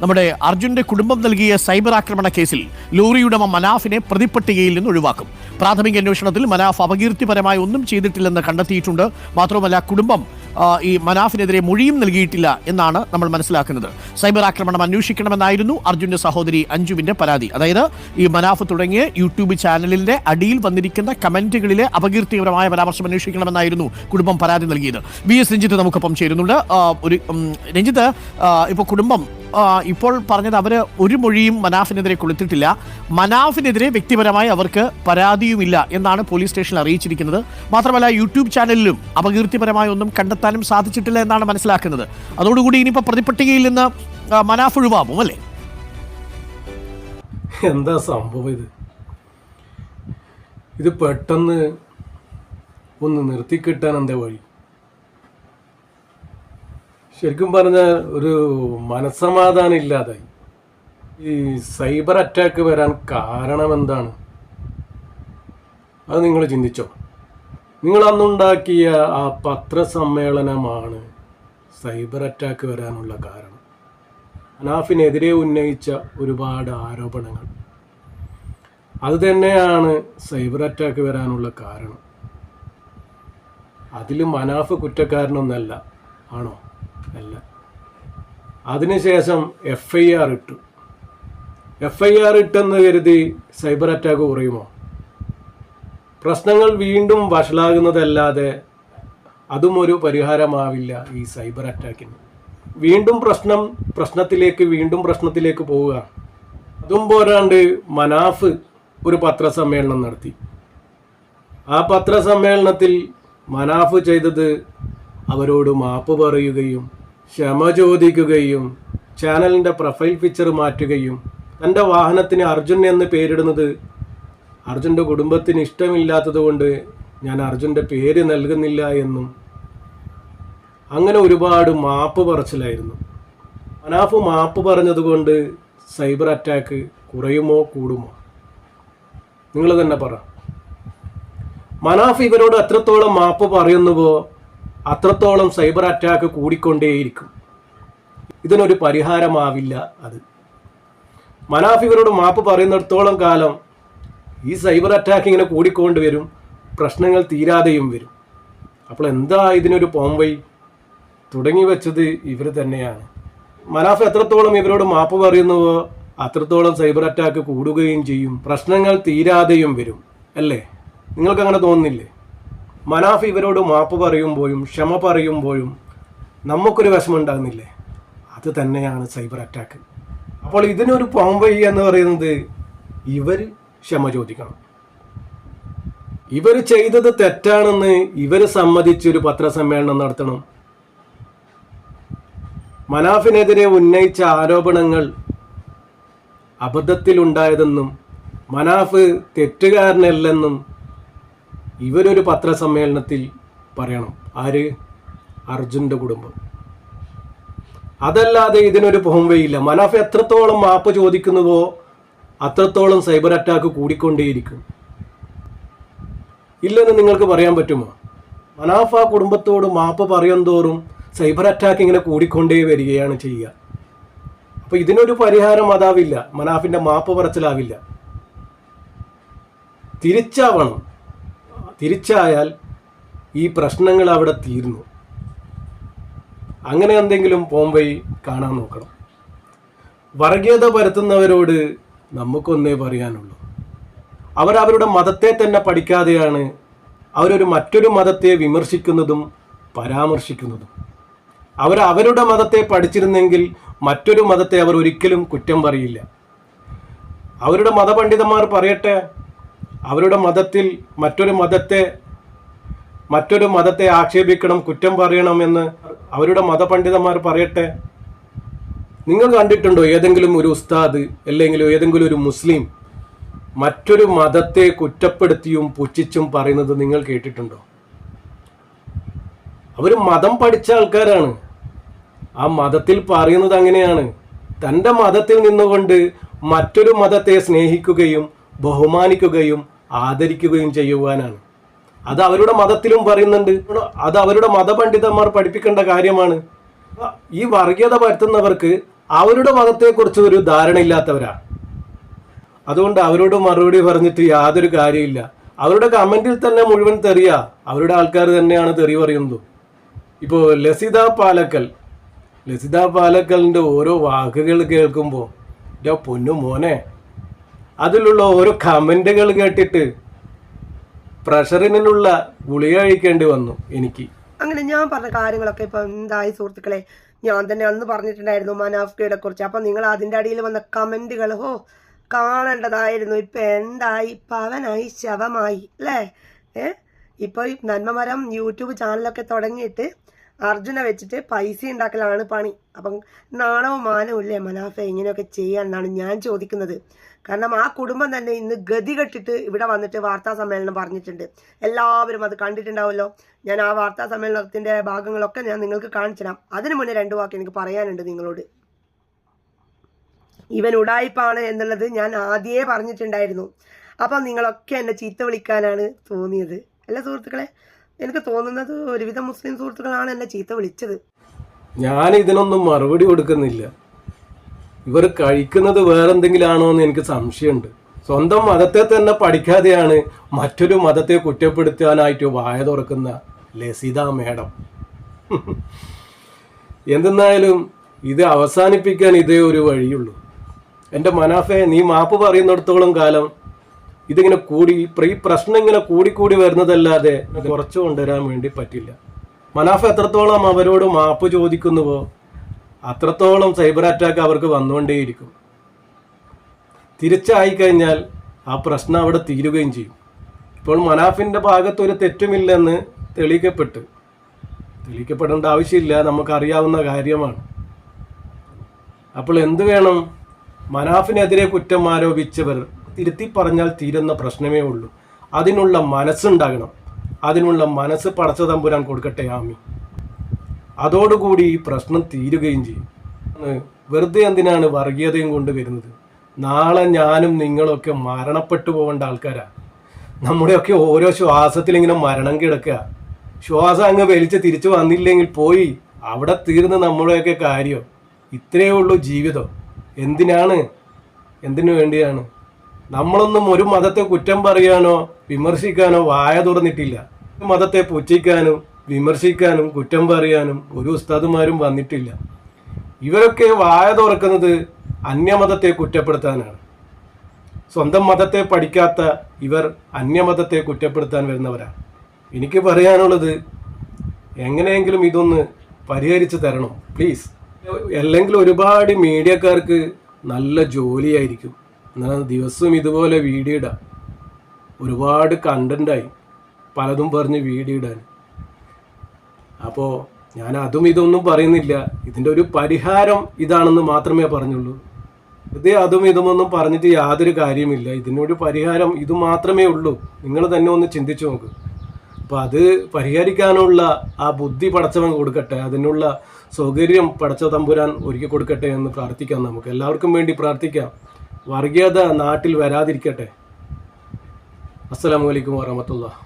നമ്മുടെ അർജുന്റെ കുടുംബം നൽകിയ സൈബർ ആക്രമണ കേസിൽ ലോറിയുടമ മനാഫിനെ പ്രതിപ്പട്ടികയിൽ നിന്ന് ഒഴിവാക്കും. പ്രാഥമിക അന്വേഷണത്തിൽ മനാഫ് അപകീർത്തിപരമായി ഒന്നും ചെയ്തിട്ടില്ലെന്ന് കണ്ടെത്തിയിട്ടുണ്ട്. മാത്രമല്ല കുടുംബം ഈ മനാഫിനെതിരെ മൊഴിയും നൽകിയിട്ടില്ല എന്നാണ് നമ്മൾ മനസ്സിലാക്കുന്നത്. സൈബർ ആക്രമണം അന്വേഷിക്കണമെന്നായിരുന്നു അർജുന്റെ സഹോദരി അഞ്ജുവിന്റെ പരാതി. അതായത് ഈ മനാഫ് തുടങ്ങിയ യൂട്യൂബ് ചാനലിന്റെ അടിയിൽ വന്നിരിക്കുന്ന കമന്റുകളിലെ അപകീർത്തിപരമായ പരാമർശം അന്വേഷിക്കണമെന്നായിരുന്നു കുടുംബം പരാതി നൽകിയത്. വി എസ് രഞ്ജിത്ത് നമുക്കൊപ്പം ചേരുന്നുണ്ട്. ഒരു രഞ്ജിത്ത് ഇപ്പോൾ കുടുംബം ഇപ്പോൾ പറഞ്ഞത് അവർ ഒരു മൊഴിയും മനാഫിനെതിരെ കൊടുത്തിട്ടില്ല മനാഫിനെതിരെ വ്യക്തിപരമായി അവർക്ക് പരാതിയുമില്ല എന്നാണ് പോലീസ് സ്റ്റേഷനിൽ അറിയിച്ചിരിക്കുന്നത്. മാത്രമല്ല യൂട്യൂബ് ചാനലിലും അപകീർത്തിപരമായ ഒന്നും കണ്ടെത്താനും സാധിച്ചിട്ടില്ല എന്നാണ് മനസ്സിലാക്കുന്നത്. അതോടുകൂടി ഇനിയിപ്പോൾ പ്രതിപട്ടികയിൽ നിന്ന് മനാഫ് ഒഴിവാകും അല്ലേ? എന്താ സംഭവം ഇത്? ഇത് പെട്ടെന്ന് ഒന്ന് നിർത്തിക്കിട്ടാൻ എന്താ വഴി? ശരിക്കും പറഞ്ഞാൽ ഒരു മനസ്സമാധാനം ഇല്ലാതെ ഈ സൈബർ അറ്റാക്ക് വരാൻ കാരണം എന്താണ്? അത് നിങ്ങൾ ചിന്തിച്ചോ? നിങ്ങൾ അന്നുണ്ടാക്കിയ ആ പത്രസമ്മേളനമാണ് സൈബർ അറ്റാക്ക് വരാനുള്ള കാരണം. അനാഫിനെതിരെ ഉന്നയിച്ച ഒരുപാട് ആരോപണങ്ങൾ. അത് തന്നെയാണ് സൈബർ അറ്റാക്ക് വരാനുള്ള കാരണം. അതിലും മനാഫ് കുറ്റക്കാരനൊന്നല്ല ആണോ? അല്ല. അതിനുശേഷം എഫ് ഐ ആർ ഇട്ടു. എഫ് ഐ ആർ ഇട്ടെന്ന് കരുതി സൈബർ അറ്റാക്ക് കുറയുമോ? പ്രശ്നങ്ങൾ വീണ്ടും വഷളാകുന്നതല്ലാതെ അതും ഒരു പരിഹാരമാവില്ല ഈ സൈബർ അറ്റാക്കിന്. വീണ്ടും പ്രശ്നം പ്രശ്നത്തിലേക്ക് വീണ്ടും പ്രശ്നത്തിലേക്ക് പോവുക. അതും പോരാണ്ട് മനാഫ് ഒരു പത്രസമ്മേളനം നടത്തി. ആ പത്രസമ്മേളനത്തിൽ മനാഫ് ചെയ്തത് അവരോട് മാപ്പ് പറയുകയും ക്ഷമ ചോദിക്കുകയും ചാനലിന്റെ പ്രൊഫൈൽ പിക്ചർ മാറ്റുകയും തന്റെ വാഹനത്തിന് അർജുൻ എന്ന് പേരിടുന്നത് അർജുന്റെ കുടുംബത്തിന് ഇഷ്ടമില്ലാത്തതുകൊണ്ട് ഞാൻ അർജുന്റെ പേര് നൽകുന്നില്ല എന്നും അങ്ങനെ ഒരുപാട് മാപ്പ് പറച്ചിലായിരുന്നു. മനാഫ് മാപ്പ് പറഞ്ഞതുകൊണ്ട് സൈബർ അറ്റാക്ക് കുറയുമോ കൂടുമോ? നിങ്ങൾ തന്നെ പറ. മനാഫ് ഇവരോട് എത്രത്തോളം മാപ്പ് പറയുന്നുവോ അത്രത്തോളം സൈബർ അറ്റാക്ക് കൂടിക്കൊണ്ടേയിരിക്കും. ഇതിനൊരു പരിഹാരമാവില്ല അത്. മനാഫികളോട് മാപ്പ് പറയുന്നിടത്തോളം കാലം ഈ സൈബർ അറ്റാക്ക് ഇങ്ങനെ കൂടിക്കൊണ്ട് വരും പ്രശ്നങ്ങൾ തീരാതെയും വരും. അപ്പോൾ എന്താ ഇതിനൊരു പോംവൈ തുടങ്ങി വെച്ചത് ഇവർ തന്നെയാണ്. മനാഫ് എത്രത്തോളം ഇവരോട് മാപ്പ് പറയുന്നുവോ അത്രത്തോളം സൈബർ അറ്റാക്ക് കൂടുകയും ചെയ്യും പ്രശ്നങ്ങൾ തീരാതെയും വരും അല്ലേ? നിങ്ങൾക്ക് അങ്ങനെ തോന്നുന്നില്ലേ? മനാഫ് ഇവരോട് മാപ്പ് പറയുമ്പോഴും ക്ഷമ പറയുമ്പോഴും നമുക്കൊരു വിഷമം ഉണ്ടാകുന്നില്ലേ? അത് തന്നെയാണ് സൈബർ അറ്റാക്ക്. അപ്പോൾ ഇതിനൊരു പോംവൈ എന്ന് പറയുന്നത് ഇവർ ക്ഷമ ചോദിക്കണം. ഇവർ ചെയ്തത് തെറ്റാണെന്ന് ഇവർ സമ്മതിച്ചൊരു പത്രസമ്മേളനം നടത്തണം. മനാഫിനെതിരെ ഉന്നയിച്ച ആരോപണങ്ങൾ അബദ്ധത്തിലുണ്ടായതെന്നും മനാഫ് തെറ്റുകാരനല്ലെന്നും ഇവരൊരു പത്രസമ്മേളനത്തിൽ പറയണം. ആര്? അർജുന്റെ കുടുംബം. അതല്ലാതെ ഇതിനൊരു പോംവയില്ല മനാഫ് എത്രത്തോളം മാപ്പ് ചോദിക്കുന്നുവോ അത്രത്തോളം സൈബർ അറ്റാക്ക് കൂടിക്കൊണ്ടേയിരിക്കും. ഇല്ലെന്ന് നിങ്ങൾക്ക് പറയാൻ പറ്റുമോ? മനാഫ് ആ കുടുംബത്തോട് മാപ്പ് പറയും തോറും സൈബർ അറ്റാക്ക് ഇങ്ങനെ കൂടിക്കൊണ്ടേ വരികയാണ് ചെയ്യുക. അപ്പോൾ ഇതിനൊരു പരിഹാരം അതാവില്ല. മനാഫിന്റെ മാപ്പ് പറച്ചിലാവില്ല. തിരിച്ചാവണം. തിരിച്ചായാൽ ഈ പ്രശ്നങ്ങൾ അവിടെ തീർന്നു. അങ്ങനെ എന്തെങ്കിലും പോംവൈ കാണാൻ നോക്കണം. വർഗീയത പരത്തുന്നവരോട് നമുക്കൊന്നേ പറയാനുള്ളൂ. അവർ അവരുടെ മതത്തെ തന്നെ പഠിക്കാതെയാണ് അവരൊരു മറ്റൊരു മതത്തെ വിമർശിക്കുന്നതും പരാമർശിക്കുന്നതും. അവർ അവരുടെ മതത്തെ പഠിച്ചിരുന്നെങ്കിൽ മറ്റൊരു മതത്തെ അവർ ഒരിക്കലും കുറ്റം പറയില്ല. അവരുടെ മതപണ്ഡിതന്മാർ പറയട്ടെ അവരുടെ മതത്തിൽ മറ്റൊരു മതത്തെ മറ്റൊരു മതത്തെ ആക്ഷേപിക്കണം കുറ്റം പറയണം എന്ന് അവരുടെ മതപണ്ഡിതന്മാർ പറയട്ടെ? നിങ്ങൾ കണ്ടിട്ടുണ്ടോ ഏതെങ്കിലും ഒരു ഉസ്താദ് അല്ലെങ്കിൽ ഏതെങ്കിലും ഒരു മുസ്ലിം മറ്റൊരു മതത്തെ കുറ്റപ്പെടുത്തിയും പുച്ഛിച്ചും പറയുന്നത് നിങ്ങൾ കേട്ടിട്ടുണ്ടോ? അവർ മതം പഠിച്ച ആൾക്കാരാണ്. ആ മതത്തിൽ പറയുന്നത് അങ്ങനെയാണ്. തന്റെ മതത്തിൽ നിന്നുകൊണ്ട് മറ്റൊരു മതത്തെ സ്നേഹിക്കുകയും ബഹുമാനിക്കുകയും ആദരിക്കുകയും ചെയ്യുവാനാണ്. അത് അവരുടെ മതത്തിലും പറയുന്നുണ്ട്. അത് അവരുടെ മതപണ്ഡിതന്മാർ പഠിപ്പിക്കേണ്ട കാര്യമാണ്. ഈ വർഗീയത പരത്തുന്നവർക്ക് അവരുടെ മതത്തെക്കുറിച്ച് ഒരു ധാരണയില്ലാത്തവരാണ് അതുകൊണ്ട് അവരോട് മറുപടി പറഞ്ഞിട്ട് യാതൊരു കാര്യമില്ല. അവരുടെ കമന്റിൽ തന്നെ മുഴുവൻ തെറിയ. അവരുടെ ആൾക്കാർ തന്നെയാണ് തെറി പറയുന്നത്. ഇപ്പോൾ ലസിത പാലക്കൽ ലസിത പാലക്കലിന്റെ ഓരോ വാക്കുകൾ കേൾക്കുമ്പോൾ എന്റെ പൊന്നു മോനെ അതിലുള്ള ഓരോ കമന്റുകൾ കേട്ടിട്ട് പ്രഷറിനുള്ള ഗുളിക കഴിക്കേണ്ടി വന്നു എനിക്ക്. അങ്ങനെ ഞാൻ പറഞ്ഞ കാര്യങ്ങളൊക്കെ ഇപ്പൊ എന്തായി സുഹൃത്തുക്കളെ? ഞാൻ തന്നെ അന്ന് പറഞ്ഞിട്ടുണ്ടായിരുന്നു മനാഫ്കയുടെ കുറിച്ച്. അപ്പൊ നിങ്ങൾ അതിന്റെ അടിയിൽ വന്ന കമന്റുകൾ ഹോ കാണേണ്ടതായിരുന്നു. ഇപ്പൊ എന്തായി? പവനായി ശവമായി അല്ലേ? ഏ? ഇപ്പൊ ഈ നന്മമരം യൂട്യൂബ് ചാനലൊക്കെ തുടങ്ങിയിട്ട് അർജുന വെച്ചിട്ട് പൈസ ഉണ്ടാക്കലാണ് പണി. അപ്പം നാണവും മാനവും ഇല്ലേ മനാഫെ? ഇങ്ങനെയൊക്കെ ചെയ്യാൻ എന്നാണ് ഞാൻ ചോദിക്കുന്നത്. കാരണം ആ കുടുംബം തന്നെ ഇന്ന് ഗതി കെട്ടിട്ട് ഇവിടെ വന്നിട്ട് വാർത്താ സമ്മേളനം പറഞ്ഞിട്ടുണ്ട്. എല്ലാവരും അത് കണ്ടിട്ടുണ്ടാവുമല്ലോ. ഞാൻ ആ വാർത്താ സമ്മേളനത്തിന്റെ ഭാഗങ്ങളൊക്കെ ഞാൻ നിങ്ങൾക്ക് കാണിച്ചിടാം അതിനു മുന്നേ രണ്ടു വാക്ക് എനിക്ക് പറയാനുണ്ട് നിങ്ങളോട്. ഇവൻ ഉടായിപ്പാണ് എന്നുള്ളത് ഞാൻ ആദ്യമേ പറഞ്ഞിട്ടുണ്ടായിരുന്നു. അപ്പം നിങ്ങളൊക്കെ എന്നെ ചീത്ത വിളിക്കാനാണ് തോന്നിയത്. അല്ല സുഹൃത്തുക്കളെ? എനിക്ക് തോന്നുന്നത് ഒരുവിധം മുസ്ലിം സുഹൃത്തുക്കളാണ് എന്നെ ചീത്ത വിളിച്ചത്. ഞാൻ ഇതിനൊന്നും മറുപടി കൊടുക്കുന്നില്ല. ഇവർ കഴിക്കുന്നത് വേറെന്തെങ്കിലും ആണോ എന്ന് എനിക്ക് സംശയമുണ്ട്. സ്വന്തം മതത്തെ തന്നെ പഠിക്കാതെയാണ് മറ്റൊരു മതത്തെ കുറ്റപ്പെടുത്താനായിട്ട് വായ തുറക്കുന്ന ലസിത മേഡം. എന്തെന്നായാലും ഇത് അവസാനിപ്പിക്കാൻ ഇതേ ഒരു വഴിയുള്ളൂ. എന്റെ മനാഫെ നീ മാപ്പ് പറയുന്നിടത്തോളം കാലം ഇതിങ്ങനെ കൂടി ഈ പ്രശ്നം ഇങ്ങനെ കൂടിക്കൂടി വരുന്നതല്ലാതെ കുറച്ച് കൊണ്ടുവരാൻ വേണ്ടി പറ്റില്ല. മനാഫ എത്രത്തോളം അവരോട് മാപ്പ് ചോദിക്കുന്നുവോ അത്രത്തോളം സൈബർ അറ്റാക്ക് അവർക്ക് വന്നുകൊണ്ടേയിരിക്കും. തിരിച്ചായി കഴിഞ്ഞാൽ ആ പ്രശ്നം അവിടെ തീരുകയും ചെയ്യും. ഇപ്പോൾ മനാഫിന്റെ ഭാഗത്ത് ഒരു തെറ്റുമില്ലെന്ന് തെളിയിക്കപ്പെട്ടു. തെളിയിക്കപ്പെടേണ്ട ആവശ്യമില്ല നമുക്കറിയാവുന്ന കാര്യമാണ്. അപ്പോൾ എന്ത് വേണം? മനാഫിനെതിരെ കുറ്റം ആരോപിച്ചവർ തിരുത്തി പറഞ്ഞാൽ തീരുന്ന പ്രശ്നമേ ഉള്ളൂ. അതിനുള്ള മനസ്സുണ്ടാകണം. അതിനുള്ള മനസ്സ് പടച്ച തമ്പുരാൻ കൊടുക്കട്ടെ. ആമി അതോടുകൂടി ഈ പ്രശ്നം തീരുകയും ചെയ്യും. വെറുതെ എന്തിനാണ് വർഗീയതയും കൊണ്ടുവരുന്നത് നാളെ ഞാനും നിങ്ങളൊക്കെ മരണപ്പെട്ടു പോകേണ്ട ആൾക്കാരാ. നമ്മുടെയൊക്കെ ഓരോ ശ്വാസത്തിലിങ്ങനെ മരണം കിടക്കുക. ശ്വാസം അങ്ങ് വലിച്ച് തിരിച്ചു വന്നില്ലെങ്കിൽ പോയി അവിടെ തീർന്ന് നമ്മുടെയൊക്കെ കാര്യം. ഇത്രയേ ഉള്ളൂ ജീവിതം. എന്തിനാണ്? എന്തിനു വേണ്ടിയാണ്? നമ്മളൊന്നും ഒരു മതത്തെ കുറ്റം പറയാനോ വിമർശിക്കാനോ വായ തുറന്നിട്ടില്ല. മതത്തെ പുച്ഛിക്കാനും വിമർശിക്കാനും കുറ്റം പറയാനും ഒരു ഉസ്താദുമാരും വന്നിട്ടില്ല. ഇവരൊക്കെ വായ തുറക്കുന്നത് അന്യമതത്തെ കുറ്റപ്പെടുത്താനാണ്. സ്വന്തം മതത്തെ പഠിക്കാത്ത ഇവർ അന്യമതത്തെ കുറ്റപ്പെടുത്താൻ വരുന്നവരാണ്. എനിക്ക് പറയാനുള്ളത് എങ്ങനെയെങ്കിലും ഇതൊന്ന് പരിഹരിച്ചു തരണം പ്ലീസ് അല്ലെങ്കിൽ ഒരുപാട് മീഡിയക്കാർക്ക് നല്ല ജോലിയായിരിക്കും. എന്നാൽ ദിവസവും ഇതുപോലെ വീഡിയോ ഇടാം ഒരുപാട് കണ്ടന്റായി പലതും പറഞ്ഞ് വീഡിയോ ഇടാൻ. അപ്പോൾ ഞാൻ അതും ഇതൊന്നും പറയുന്നില്ല. ഇതിന്റെ ഒരു പരിഹാരം ഇതാണെന്ന് മാത്രമേ പറഞ്ഞുള്ളൂ. ഇത് അതും ഇതുമൊന്നും പറഞ്ഞിട്ട് യാതൊരു കാര്യമില്ല ഇതിനൊരു പരിഹാരം ഇത് മാത്രമേ ഉള്ളൂ. നിങ്ങൾ തന്നെ ഒന്ന് ചിന്തിച്ചു നോക്ക്. അപ്പോൾ അത് പരിഹരിക്കാനുള്ള ആ ബുദ്ധി പടച്ചവൻ കൊടുക്കട്ടെ അതിനുള്ള സൗകര്യം പടച്ച തമ്പുരാൻ ഒരുക്കി കൊടുക്കട്ടെ എന്ന് പ്രാർത്ഥിക്കാം നമുക്ക്. എല്ലാവർക്കും വേണ്ടി പ്രാർത്ഥിക്കാം. വർഗീയത നാട്ടിൽ വരാതിരിക്കട്ടെ. അസ്സലാമു അലൈക്കും വറഹമത്തുള്ള